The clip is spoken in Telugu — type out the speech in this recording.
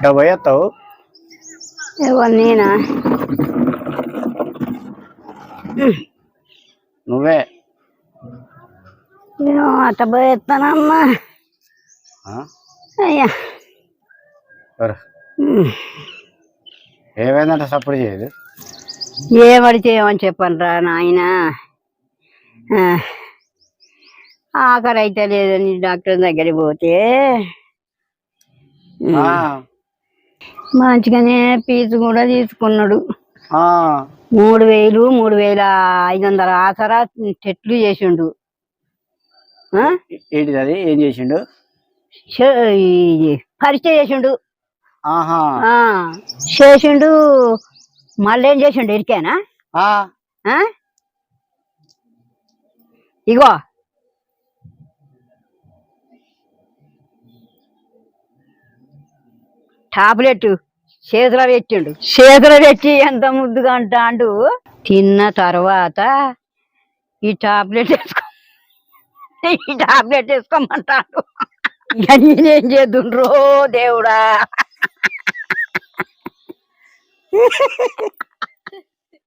ఇక్కడ పోయేస్తావు ఎవరు నేనా? నువ్వే. నేను అట్ట పోయేస్తానమ్మా? అయ్యా. ఏమైందంటే సపోర్ట్ చేయదు? ఏమడితే ఏమని చెప్పను రా నాయన ఆఖరి అయితే లేదని డాక్టర్ దగ్గరికి పోతే. మంచిగానే ఫీజు కూడా తీసుకున్నాడు. మూడు వేలు మూడు వేల ఐదు వందల ఆసరా చెట్లు చేసిండు? ఏంటిది అది? ఏం చేసిండు? పరీక్ష చేసిండు. చేసిండు మళ్ళీ ఏం చేసిండు? ఇరికేనా? ఇగో టాబ్లెట్ చేతిలో పెట్టిండు. చేతిలో పెట్టి ఎంత ముద్దుగా అంటాండు తిన్న తర్వాత ఈ టాబ్లెట్ వేసుకో ఈ టాబ్లెట్ వేసుకోమంటాడు. ఇక నేనేం చేద్దుండ్రో దేవుడా.